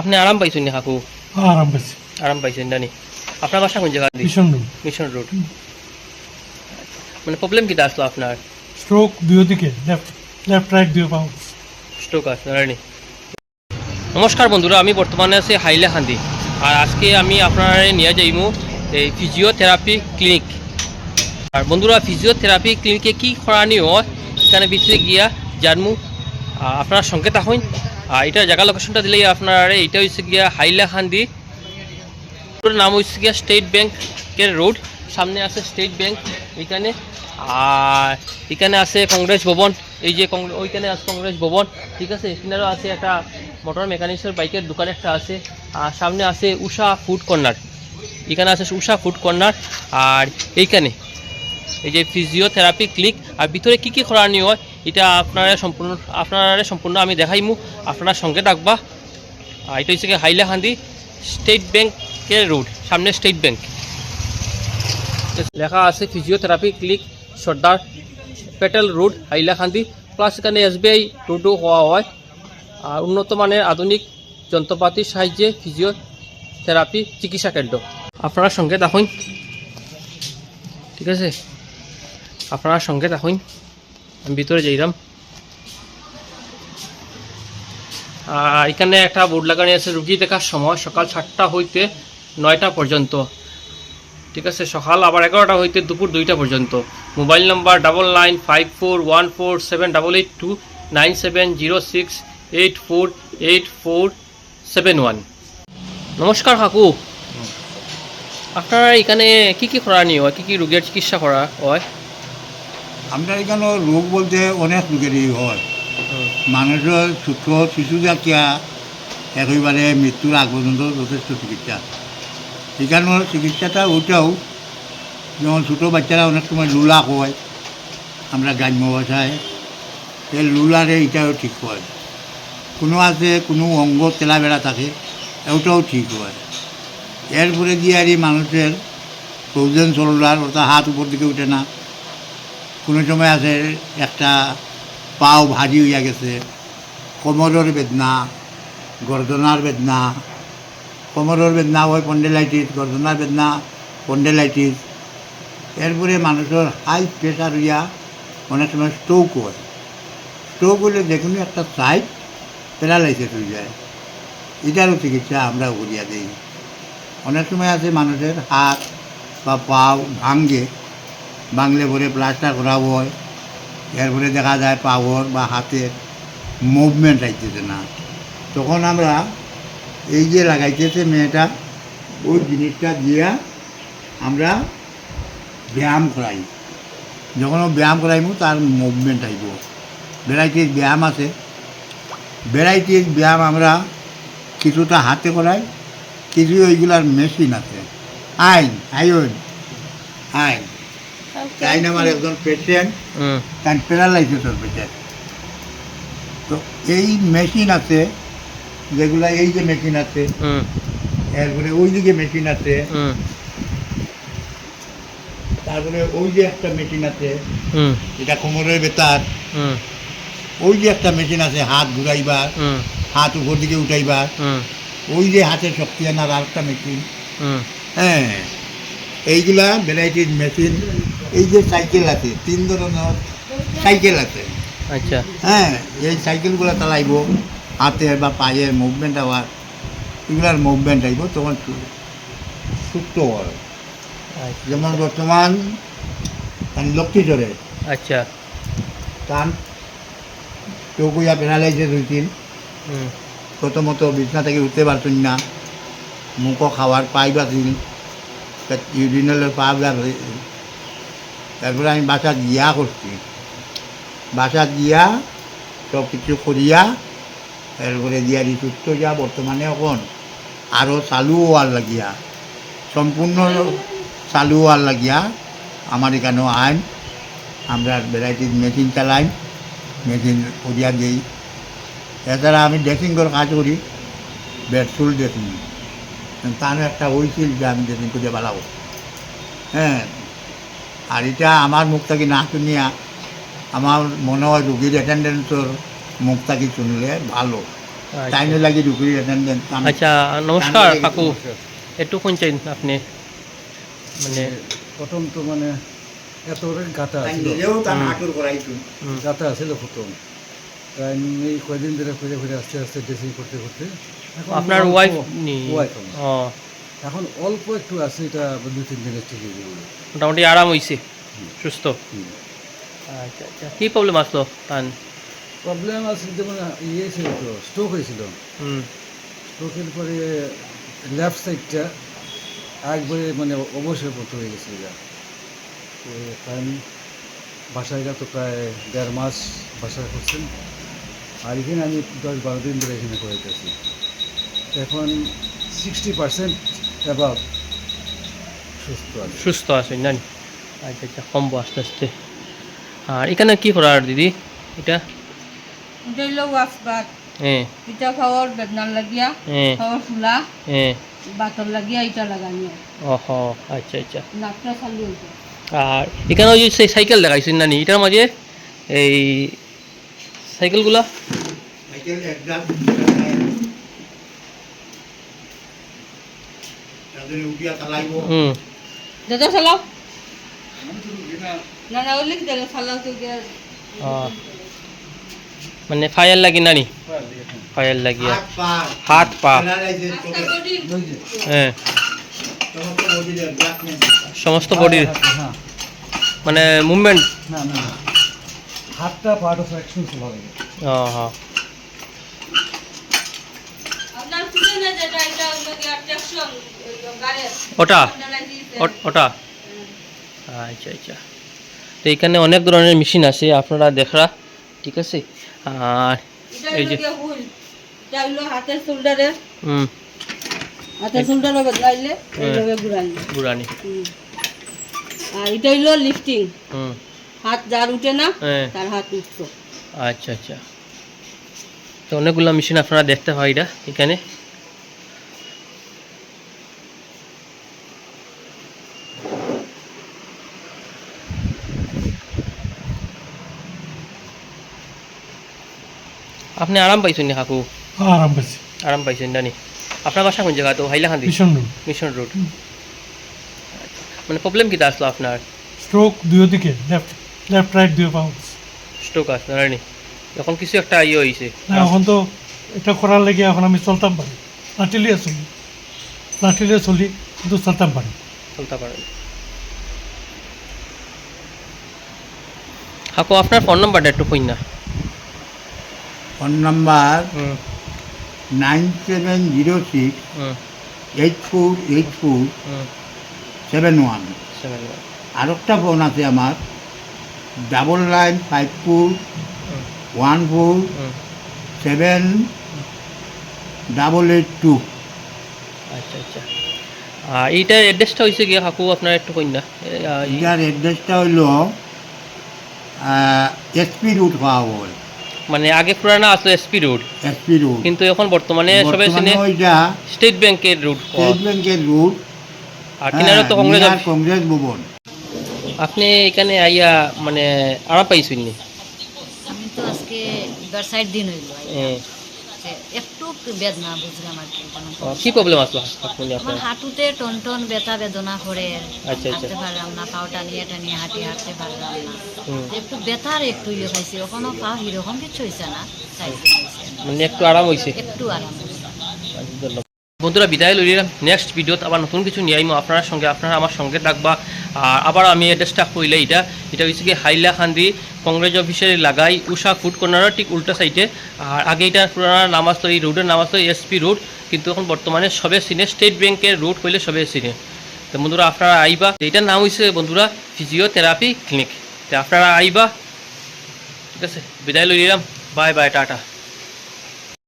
আপনি আরাম পাইছেন নি কাকু? আরাম পাইছি। আরাম পাইছেন জানি আপনার বাসা কোন জায়গা ভীষণ রোগ মিশন রোড। মানে প্রবলেম কিটা আসলো আপনার? স্ট্রোক দুই দিকে লেফট লেফট রাইট দুই পাও। স্ট্রোক আসলো জানি নমস্কার বন্ধুরা আমি বর্তমানে আছি হাইলাকান্দি আর আজকে আমি আপনার নিয়ে যাইমু এই ফিজিওথেরাপি ক্লিনিক আর বন্ধুরা ফিজিওথেরাপি ক্লিনিকে কি করানি হয় এখানে ভিতরে গিয়া জানমু। আপনার সঙ্গে থাকুন। আর এটা জায়গা লোকেশনটা দিলেই আপনার এটা হচ্ছে গিয়া হাইলাকান্দি। ওটার নাম হচ্ছে গিয়া স্টেট ব্যাংকের রোড সামনে আছে স্টেট ব্যাংক এখানে। আর এখানে আছে কংগ্রেস ভবন। এই যে ওইখানে আছে কংগ্রেস ভবন। ঠিক আছে? এখানেও আছে একটা মোটর মেকানিক্সের বাইকের দোকান একটা আছে। আর সামনে আছে উষা ফুড কর্নার এখানে আছে উষা ফুড কর্নার আর এইখানে এই যে ফিজিওথেরাপি ক্লিক আর ভিতরে কি কি করানি হয়, এটা আপনারা সম্পূর্ণ আপনারা সম্পূর্ণ আমি দেখাইমু, আপনারা সঙ্গে থাকবা। এটা হচ্ছে গিয়ে হাইলাকান্দি স্টেট ব্যাংকের রোড, সামনে স্টেট ব্যাংক। লেখা আছে physiotherapy clinic Sardar Patel road Hailakandi plus এখানে এসবিআই রোডও হওয়া হয়। আর উন্নত মানের আধুনিক যন্ত্রপাতির সাহায্যে ফিজিওথেরাপি চিকিৎসা কেন্দ্র। আপনারা সঙ্গে দেখুন ঠিক আছে? আপনারা সঙ্গে দেখুন আমি ভিতরে যাইলাম আর এখানে একটা বোর্ড লাগানো আছে রুগী দেখার সময় সকাল সাতটা হইতে নয়টা পর্যন্ত। ঠিক আছে সকাল আবার এগারোটা হইতে দুপুর দুইটা পর্যন্ত। Mobile number double nine five four one four seven double eight two nine seven zero six eight four eight four seven one. নমস্কার কাকু। আপনারা এখানে কি কি করানি হয়? কি কি রোগের চিকিৎসা করা হয়? আমরা এখানে রোগ বলতে অনেক রোগেরই হয়। মানুষের ছোট শিশু জাতীয়, একেবারে মৃত্যুর আগ পর্যন্ত যথেষ্ট চিকিৎসা। এখানের চিকিৎসাটা ওটাও যেমন ছোটো বাচ্চারা অনেক সময় লুলা হয়, আমরা গ্রাম্য ভাষায়, এই লুলারে এটাও ঠিক হয়। কোনো আছে, কোনো অঙ্গ তেলা বেড়া থাকে, ওটাও ঠিক হয়। এরপরে দিয়ে আর মানুষের প্রয়োজন চলার অর্থাৎ হাত উপর দিকে উঠে না। কোনো সময় আছে একটা পাও ভারী হইয়া গেছে, কোমরের বেদনা, গর্দনার বেদনা, কোমরের বেদনা হয় পন্ডেলাইটিস, গর্দনার বেদনা, পন্ডেলাইটিস। এরপরে মানুষের হাই প্রেশার হইয়া অনেক সময় স্ট্রোক হয়। স্ট্রোক হলে যে কোনো একটা সাইড প্যারালাইসিস হয়ে যায়। এটারও চিকিৎসা আমরা করিয়া দিই। অনেক সময় আছে মানুষের হাত বা পাও ভাঙ্গে বাংলে ভরে প্লাস্টার করা হয়। এরপরে দেখা যায় পাওয়ার বা হাতের মুভমেন্ট আইতেছে না। তখন আমরা এই যে লাগাইতেছে মেয়েটা, ওই জিনিসটা দিয়া আমরা ব্যায়াম করাই। যখন ব্যায়াম করাইমু, তার মুভমেন্ট আইব। ভ্যারাইটির ব্যায়াম আছে। ভ্যারাইটির ব্যায়াম আমরা কিছুটা হাতে করাই কিছু ওইগুলার মেশিন আছে। আইন আইন আইন। আইন আমার একজন পেশেন্ট তার প্যারালাইসিসের পেশেন্ট তো এই মেশিন আছে যেগুলা এই যে মেশিন আছে এরপরে ওই দিকে মেশিন আছে তারপরে ওই যে একটা মেশিন আছে হুম। এটা কোমরের বেতার হুম। ওই যে একটা মেশিন আছে হাত ঘুরাইবার হাত উপর দিকে উঠাইবার ওই যে হাতের শক্তি আনার আর একটা মেশিন হুম। হ্যাঁ। এইগুলা ভ্যারাইটির মেশিন এই যে সাইকেল আছে তিন ধরনের সাইকেল আছে। আচ্ছা। হ্যাঁ এই সাইকেলগুলো চালাইব হাতের বা পায়ের মুভমেন্ট আবার এগুলার মুভমেন্ট আইব তখন সুস্থ হয় আচ্ছা। যেমন বর্তমান লক্ষ্মীচরে আচ্ছা। তান চৌকুয়া হয়েছিল হুম। প্রথমত বিছনা থেকে উঠতে পারতেন না মুখও খাওয়ার পাই বাছিল ইউরিনালের পা হয়েছিল তারপরে আমি বাসাত গিয়া করছি। বাসাত গিয়া সব কিছু করিয়া এরপরে দিয়ারি সুস্থ যা বর্তমানে এখন। আরও চালু হওয়ার লাগিয়া, সম্পূর্ণ চালু হওয়ার লাগিয়া আমার এখানেও আইন, আমরা ভ্যারাইটিস মেশিন চালাই মেশিন করিয়া দিই। এছাড়া আমি ড্রেসিং করে কাজ করি বেডসুল ড্রেসিং তার একটা হয়েছিল যে আমি ড্রেসিং করে বাড়াবো হ্যাঁ আর এটা আমার মুখ থেকে না শুনিয়া আমার মনে হয় রুগীর অ্যাটেন্ডেন্সের মুখ থেকে শুনলে ভালো। আচ্ছা। টাইমে লাগি ঢুকি দেন দেন আচ্ছা নমস্কার কাকু। একটু শুনছেন আপনি? মানে প্রথম তো মানে এত গাতা তাই ছিল নিজেও তার হুম। আটুর করাইছো হুম, ছিল প্রথম। তাই এই কয়দিন ধরে খুঁজে খুঁজে আস্তে আস্তে ড্রেসিং করতে করতে আপনার ওয়াইফ নি wife আমার। ও। এখন অল্প একটু আছে এটা দুই তিন দিনের ঠিক হয়ে যাবে মোটামুটি আরাম হয়েছে সুস্থ। আচ্ছা আচ্ছা কী প্রবলেম আসলো তান? প্রবলেম আছে যেমন ইয়ে ছিল তো স্ট্রোক হয়েছিল। হুম। স্ট্রোকের পরে লেফট সাইডটা একবারে মানে অবশ্যই পড়তে হয়ে গেছিল এটা এখন বাসায় তো প্রায় দেড় মাস বাসায় করছেন। আর এখানে আমি দশ বারো দিন ধরে এখানে করাইতেছি এখন সিক্সটি পার্সেন্ট অ্যাবাভ সুস্থ আছে। সুস্থ আছেন জানি। আচ্ছা আচ্ছা কমবো আস্তে আস্তে। আর এখানে কি করার দিদি? এটা? হ্যাঁ। এটা খাওয়ার বেদনার লাগিয়া হ্যাঁ। খাওয়ার ফুলা হ্যাঁ। বাতর লাগিয়া এটা লাগানি। ওহ আচ্ছা আচ্ছা। নাকটা চালু হইছে আর এখানে ওই সেই সাইকেল দেখাইছেন নানি এটার মাঝে এই সাইকেলগুলা? সাইকেল একদম তাদের উঠিয়া চালাইব হুম দাদা চালাও। না না ওই লিখ দিলে চালাও তো মানে ফায়ার লাগি নানি ফায়ার লাগিয়া হাত পা। আচ্ছা, হ্যাঁ সমস্ত বডির বডির হ্যাঁ মানে মুভমেন্ট না না না। হাতটা পার্ট অফ অ্যাকশন লাগে ও হ্যাঁ আপনার পিছনে যেটা এটা গিয়া টেকশন গাড়ি ওটা? ওটা? আচ্ছা আচ্ছা। তো এখানে অনেক ধরনের মেশিন আছে আপনারা দেখরা ঠিক আছে? আর এই হইল যে গিয়া হুইল? এটা হইল হাতের শোল্ডারের হুম। হাতের শোল্ডারে বদলাইলে এইভাবে ঘুরাইলে বুড়ানি আর এটা হইল লিফটিং। হুম। হাত যার উঠে না হ্যাঁ। তার হাত উঠতো। আচ্ছা আচ্ছা। তো অনেকগুলো মেশিন আপনারা দেখতে হয় এটা এখানে। আপনি আরাম পাইছেন নি কাকু? আরাম পাইছি। আরাম পাইছেন জানি আপনার বাসা কোন জায়গা তো হাইলাকান্দি? ভীষণ রোগ মিশন রোড মানে প্রবলেম কিটা আসলো আপনার স্ট্রোক দুই দিকে লেফট লেফট রাইট দুই পাও। স্ট্রোক আসলো জানি এখন কিছু একটা ইয়ে হয়েছে না এখন তো এটা করার লেগে এখন আমি চলতাম পারি লাঠিলিয়ে চলি লাঠিলিয়ে চলি কিন্তু চলতাম পারি চলতে পারেন কাকু আপনার ফোন নাম্বারটা একটু কই না। Phone number nine seven zero six eight four eight four seven one. আর একটা ফোন আছে আমার double nine five four one four seven double eight two. আচ্ছা আচ্ছা। এইটার অ্যাড্রেসটা হয়েছে গিয়ে কাকু আপনার একটু ই- এটার অ্যাড্রেসটা হইল এসপি রুট হওয়া বল। মানে আগে পুরানা আসলো এসপি রোড এসপি রোড কিন্তু এখন বর্তমানে সবাই শুনে ওইটা স্টেট ব্যাংকের রোড স্টেট ব্যাংকের রোড আর কিনারে তো কংগ্রেস অফিস। কংগ্রেস ভবন। আপনি এখানে আইয়া মানে আড়া পাইছেন নি? আমি তো আজকে দশ সাইড দিন হইল একটু বেদনা বুঝলাম আর কি কি প্রবলেম আসলো আমার আপনার? হাঁটুতে টন টন ব্যথা বেদনা করে আচ্ছা, আচ্ছা। হাঁটতে পারলাম না পাওটা নিয়ে টানিয়ে হাঁটি হাঁটতে পারলাম না। একটু ব্যথার একটু ইয়ে পাইছি ওখানে পা এরকম কিছু হয়েছে না মানে একটু আরাম হয়েছে? একটু আরাম বন্ধুরা বিদায় লইলাম। নেক্সট ভিডিওত আবার নতুন কিছু নিয়ে আইমো আপনার সঙ্গে। আপনারা আমার সঙ্গে থাকবা। আর আবার আমি অ্যাড্রেসটা কইলে এটা এটা হচ্ছে কি হাইলাকান্দি কংগ্রেস অফিসের লাগাই উষা ফুড কর্নারের ঠিক উল্টা সাইডে আর আগে এটা পুরানা নাম আসতো এই রোডের নাম আসতো এসপি রোড কিন্তু এখন বর্তমানে সবে চিনে স্টেট ব্যাংকের রোড কইলে সবে চিনে তো বন্ধুরা আপনারা আইবা। এইটার নাম হয়েছে বন্ধুরা ফিজিওথেরাপি ক্লিনিক তো আপনারা আইবা। ঠিক আছে? বিদায় লইলাম। Bye bye, tata.